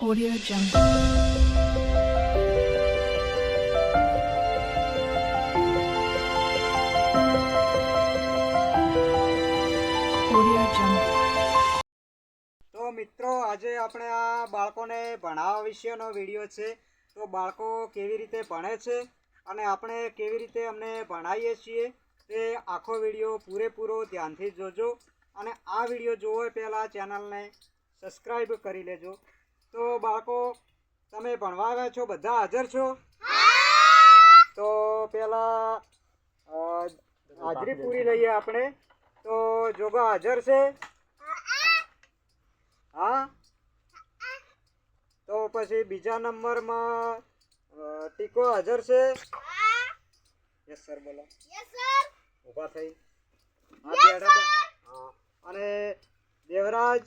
Audio Jungle. તો મિત્રો, આજે આપણે આ બાળકોને ભણાવવા વિશેનો વીડિયો છે. તો બાળકો કેવી રીતે ભણે છે અને આપણે કેવી રીતે અમને ભણાવીએ છીએ તે આખો વીડિયો પૂરેપૂરો ધ્યાનથી જોજો. અને આ વીડિયો જોવો પહેલાં ચેનલને સબસ્ક્રાઈબ કરી લેજો. તો બાળકો તમે ભણવા આવ્યા છો બધા હાજર છો? તો પહેલાં હાજરી પૂરી લઈએ આપણે. તો જોગા હાજર છે? હા? તો પછી બીજા નંબરમાં ટીકો હાજર છે? યસ સર બોલો. ઊભા થઈ. હા બેઠા અને હા. અને દેવરાજ?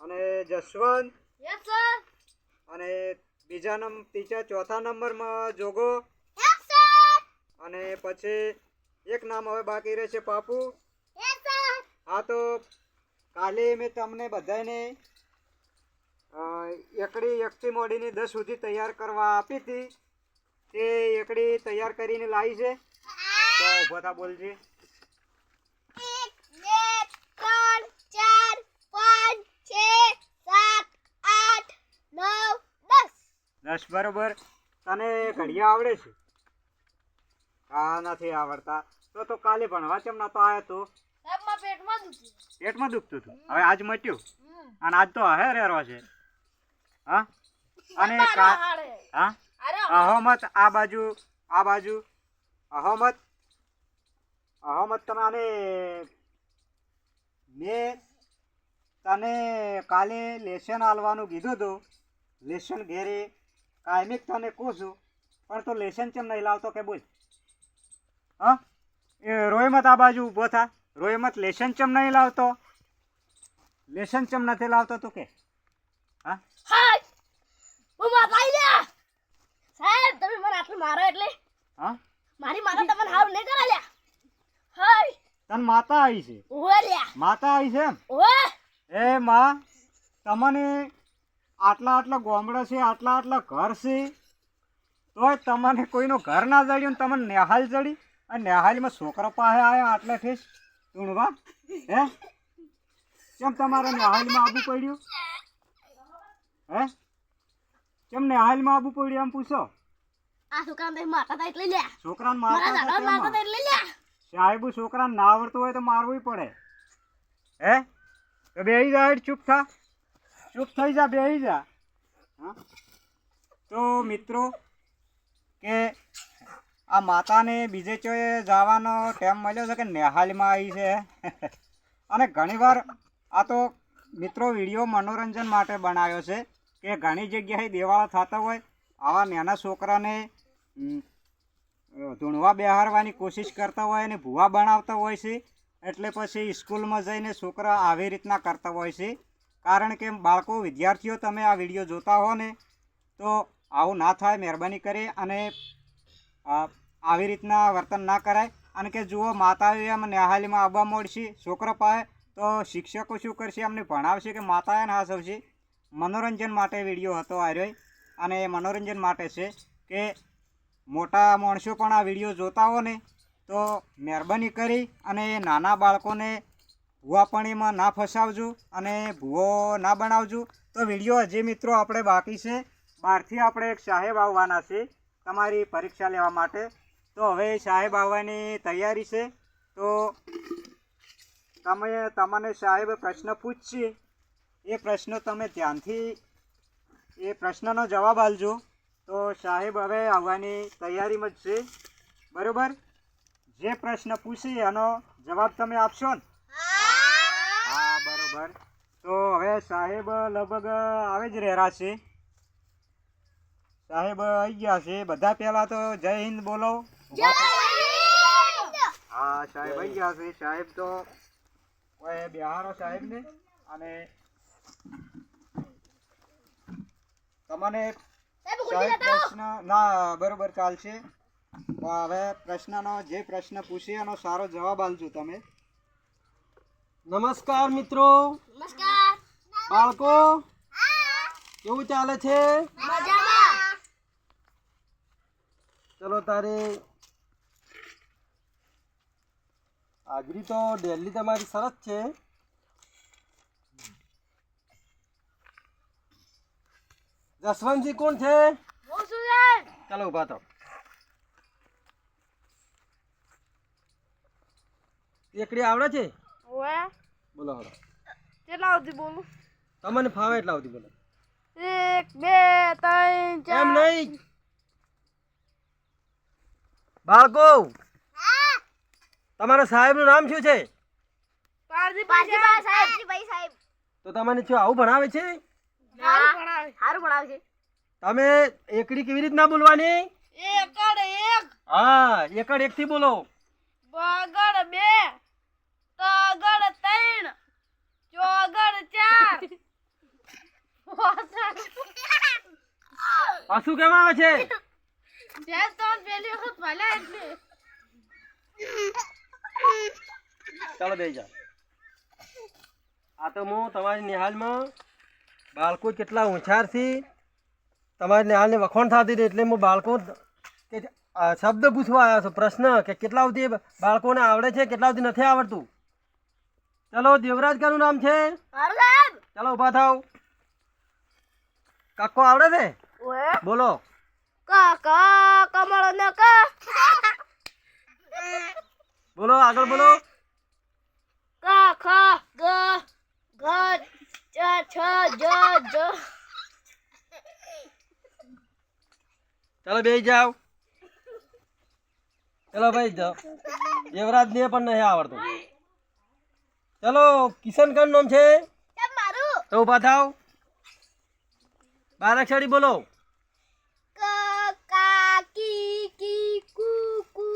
અને જસવંત. અને બીજા નંબર ત્રીજા ચોથા નંબરમાં જોગો. અને પછી એક નામ હવે બાકી રહેશે પાપુ. હા તો કાલે મેં તમને બધાને એકડી એકથી મોડીની દસ સુધી તૈયાર કરવા આપી હતી. તે એકડી તૈયાર કરીને લાવી છે. તો થા બોલજે એક બે ત્રણ ચાર પાંચ છ સાત આઠ નવ દસ દસ બરોબર. તને ઘડિયા આવડે છે? હા નથી આવડતા. તો તો કાલે ભણવા કેમ નતો આવ્યો તો. પેટમાં દુખતું હતું. હવે આજ મટ્યું? અને આજ તો હે રહેરો છે. હા? અને હા? અહમદ આ બાજુ આ બાજુ. અહમદ અહમદ તમે આને મેં તને કાલે લેસન આલવાનું કીધું હતું. લેસન ઘેરે કાયમિક તને કહું છું પણ તો લેસન કેમ નહીં લાવતો કે બોલ? હા? એ રોયમત આ બાજુ ઊભો થા. રોયમત લેસન ચમ નહીં લાવતો? લેસન ચમ નથી લાવતો તું કે? હા? સાહેબ તમે મને આટલું મારો એટલે? હા? મારી માતા તમને હારું નહીં કરે લ્યા. હાય! તને માતા આવી છે. ઓવે લ્યા. માતા આવી છે એમ? એ માં તમને આટલા આટલા ગોમડા છે આટલા આટલા ઘર છે તોય તમને કોઈનું ઘર ના જડ્યું ને તમને નેહાલ જડી? અને નેહાલમાં છોકરા પાસે આવ્યા આટલા ઠેસ? તુણવા હે? કેમ તમારે નેહાલમાં આવવું પડ્યું? હે? કેમ નેહાલમાં આવવું પડ્યું એમ પૂછો? છોકરાને મારતા સાહેબ છોકરાને ના આવડતું હોય તો મારવું પડે. હે? તો બે જા ચૂપ થા. ચૂપ થઈ જા, બેહી જા. હા? તો મિત્રો, કે આ માતાને બીજે ચોએ જવાનો ટાઈમ મળ્યો છે કે નેહાલમાં આવી છે? અને ઘણીવાર આ તો મિત્રો વીડિયો મનોરંજન માટે બનાવ્યો છે કે ઘણી જગ્યાએ દેવાળા થતા હોય આવા નાના છોકરાને ધૂણવા બેહારવાની કોશિશ કરતા હોય અને ભૂવા બનાવતા હોય છે, એટલે પછી સ્કૂલમાં જઈને છોકરા આવી રીતના કરતા હોય છે. કારણ કે બાળકો, વિદ્યાર્થીઓ, તમે આ વીડિયો જોતા હો ને, તો આવું ના થાય, મહેરબાની કરી અને આવી રીતના વર્તન ના કરાય. અને કે જુઓ માતાએ એમ નેહાલીમાં આવવા મળશે છોકરા પાસે તો શિક્ષકો શું કરશે અમને ભણાવશે કે માતાએ ના હસવશે. મનોરંજન માટે વીડિયો હતો આર્યો અને એ મનોરંજન માટે છે કે, મોટા માણસો પણ આ વીડિયો જોતા હો ને, તો મહેરબાની કરી અને નાના બાળકોને ભૂવાપણીમાં ના ફસાવજો અને ભૂવો ના બનાવજો. તો વીડિયો હજી મિત્રો આપણે બાકી છે. બહારથી આપણે એક સાહેબ આવવાના છે તમારી પરીક્ષા લેવા માટે. તો હવે સાહેબ આવવાની તૈયારી છે. તો તમે તમને સાહેબ પ્રશ્ન પૂછશે એ પ્રશ્ન તમે ધ્યાનથી, એ પ્રશ્નનો જવાબ આપજો. તો સાહેબ હવે આવવાની તૈયારીમાં જ છે. બરાબર? જે પ્રશ્ન પૂછે એનો જવાબ તમે આપશો ને? બરોબર. તો હવે સાહેબ લગભગ આવે જ રહેરા છે. સાહેબ આવી ગયા છે. બધા પહેલા તો જય હિન્દ બોલો. હા સાહેબ આવી ગયા છે. સાહેબ તો કોઈ બિહારો સાહેબ ને. અને તમને સાહેબ. પ્રશ્ન ના બરોબર ચાલશે. હવે પ્રશ્નનો જે પ્રશ્ન પૂછે એનો સારો જવાબ આલજો તમે. નમસ્કાર મિત્રો. નમસ્કાર. બાળકો કેવું ચાલે છે? ચલો તારે હાજરી તો ડેલી તમારી સરસ છે. જસવંતજી કોણ છે? ચાલો ઊભા તો એકડી આવડે છે? ઓએ બોલો હવે. કેટલા સુધી બોલું? તમને ફાવે એટલા સુધી બોલો. એક બે ત્રણ એમ ચાર નહીં. બાળકો તમારા સાહેબનું નામ શું છે? તો તમને શું આવું ભણાવે છે? સારું ભણાવે. સારું ભણાવે છે. તમે એકડી કેવી રીતના બોલવાની? એકડ એક. હા એકડ એકથી બોલો. બગડ બે. તગડ ત્રણ ચોગડ ચાર. આ શું કેવા આવે છે? જેમ તો પેલી વખત ભલ્યા એટલે. ચાલો બે જાઓ. આ તો હું તમારી નિહાલમાં બાળકો કેટલા છે. તમારી નિહાલને વખોણ થતી હતી એટલે હું બાળકો કે શબ્દ પૂછવા આવ્યા છું. પ્રશ્ન કે કેટલા સુધી બાળકોને આવડે છે કેટલા સુધી નથી આવડતું? ચલો દેવરાજ કાનું નામ છે? ચલો ઊભા થાવ કાકો આવડે છે? બોલો. ક ક કમળ ન બોલો આગળ બોલો. ક ગ ગ ચ છ જ જ. ચાલો બે જાઓ. ચલો ભાઈ જાઓ. દેવરાજ ને પણ નહીં આવડતું. ચલો કિશન કન નામ છે? તો ઊભા થાવ. બાર અક્ષરી બોલો. ક કા કી કી કુ કુ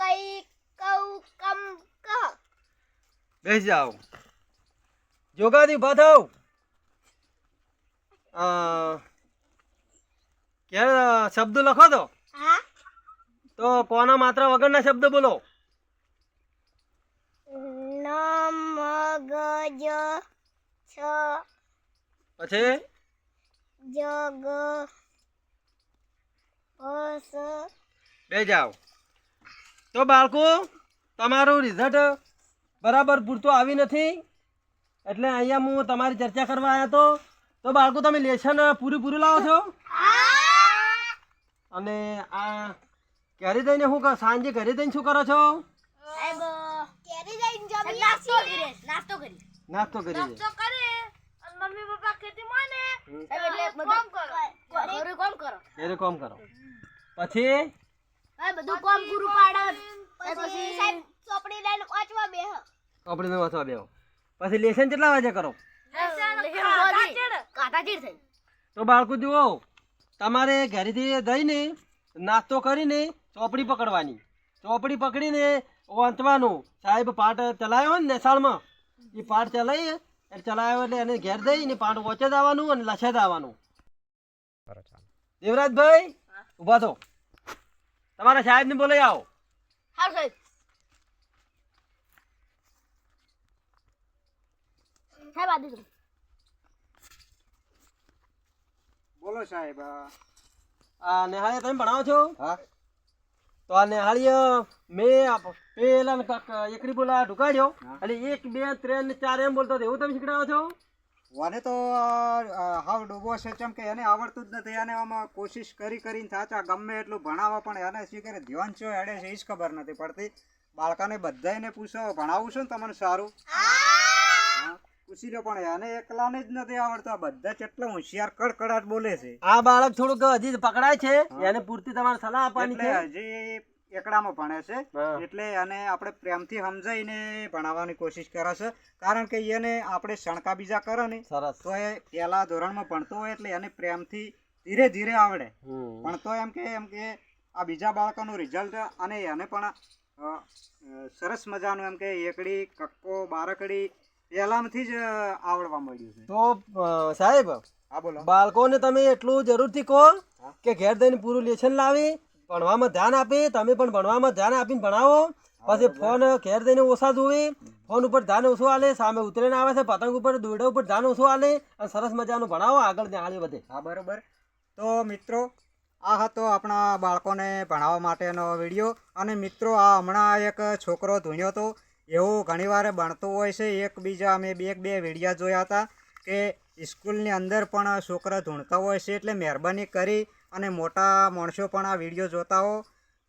કઈ કૌ કમ ક. બેસી જાઓ. જોગાદી ઊભા થાવ. ક્યારે શબ્દ લખો તો? તો કોના માત્ર વગરના શબ્દ બોલો ન મ ગ છ. પછી? જોગ ગ બે જાઓ. તો બાળકો તમારું રિઝલ્ટ બરાબર પૂરતું આવી નથી. એટલે અહીંયા હું તમારી ચર્ચા કરવા આવ્યો તો. તો બાળકો તમે લેશન પૂરું પૂરું લાવો છો? અને આ ઘરે જઈને શું સાંજે ઘરે જઈને શું કરો છો સાહેબ કેરી જઈને જમી નાસ્તો કરીએ. નાસ્તો કરીએ. નાસ્તો કરીએ. નાસ્તો કરે અને મમ્મી પપ્પા ખેતી માને એટલે કામ કરો. ઘરે કામ કરો. ઘરે કામ કરો. પછી? સાહેબ બધું કામ પૂરું પાડે. પછી સાહેબ ચોપડી લઈને વાંચવા બેહ. આપણે વાંચવા બેહો. પછી લેસન કેટલા વાગે. કરો થઈ તો બાળકો જુઓ તમારે ઘરેથી જઈને નાસ્તો કરીને ચોપડી પકડવાની. ચોપડી પકડીને વાંચવાનું. સાહેબ પાઠ ચલાવ્યો ને નેસાળમાં એ પાઠ ચલાવી એટલે ચલાવ્યો એટલે એને ઘેર જઈને પાઠ વચ્ચે જ આવવાનું અને લસે જ આવવાનું. દેવરાજભાઈ ઊભા થો. તમારા સાહેબને બોલાઈ આવો. હારું સાહેબ. સાહેબ આદિ બોલો સાહેબ આ. નેહાળીએ તમે ભણાવો છો? હા. તો આને નેહાળીએ મેં આ પેલા એકડી બોલા ઢુકાડ્યો અને એટલે એક બે ત્રણ ને ચાર એમ બોલતો હતો. એવું તમે શીખડાવો છો? વાને તો હાવ ડૂબો છે ચમ કે એને આવડતું જ નથી. અને આમાં કોશિશ કરી કરીને સાચા ગમે એટલું ભણાવવા પણ એને શું કરે ધ્યાન છો એડે છે એ જ ખબર નથી પડતી. બાળકાને બધાને પૂછો ભણાવું છું ને તમને સારું. પૂછી લો પણ આને એકલાને જ નથી આવડતા. બધા કેટલા હોશિયાર કડકડાટ બોલે છે. આ બાળક થોડુંક હજી પકડાય છે એને પૂરતી તમારે સલાહ આપવાની એટલે છે. હજી એકડામાં ભણે છે. એટલે એને આપણે પ્રેમથી સમજાવીને ભણાવવાની કોશિશ કરે છે. કારણ કે એને આપણે શણકા બીજા કરે ને તો એ પહેલા ધોરણમાં ભણતો હોય એટલે એને પ્રેમથી ધીરે ધીરે આવડે. પણ તો એમ કે એમ કે આ બીજા બાળકોનું રિઝલ્ટ અને એને પણ સરસ મજાનું એમ કે એકડી કક્કો બારકડી પહેલાંથી જ આવડવા મળ્યું છે. તો સાહેબ હા બોલો. બાળકોને તમે એટલું જરૂરથી કહો કે ઘેર દઈને પૂરું લેશન લાવી ભણવામાં ધ્યાન આપી તમે પણ ભણવામાં ધ્યાન આપીને ભણાવો. પછી ફોન ઘેર દઈને ઓછા જોવી ફોન ઉપર ધ્યાન ઓછું આલે સામે ઉતરીને આવે છે પતંગ ઉપર દોરડા ઉપર ધ્યાન ઓછું આલે અને સરસ મજાનું ભણાવો આગળ નિહાળી વધે હા બરોબર. તો મિત્રો આ હતો આપણા બાળકોને ભણાવવા માટેનો વીડિયો. અને મિત્રો આ હમણાં એક છોકરો ધૂણ્યો હતો. એવું ઘણીવાર બનતું હોય છે. એકબીજા અમે બે બે વિડીયા જોયા હતા કે સ્કૂલની અંદર પણ છોકરા ધૂણતા હોય છે એટલે મહેરબાની કરી અને મોટા માણસો પણ આ વીડિયો જોતા હો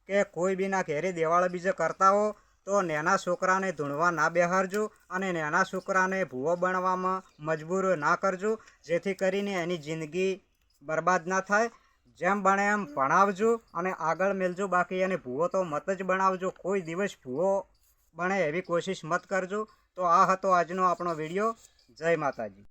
કે કોઈ બીના ઘેરે દેવાળ બીજે કરતા હો તો નાના છોકરાને ધૂણવા ના બેહારજો અને નાના છોકરાને ભૂવો બનવામાં મજબૂર ના કરજો. જેથી કરીને એની જિંદગી બરબાદ ના થાય. જેમ બને એમ ભણાવજો અને આગળ મેલજો. બાકી એને ભૂવો તો મત જ બનાવજો. કોઈ દિવસ ભૂવો બને એવી કોશિશ મત કરજો. તો આ હતો આજનો આપણો વીડિયો. જય માતાજી.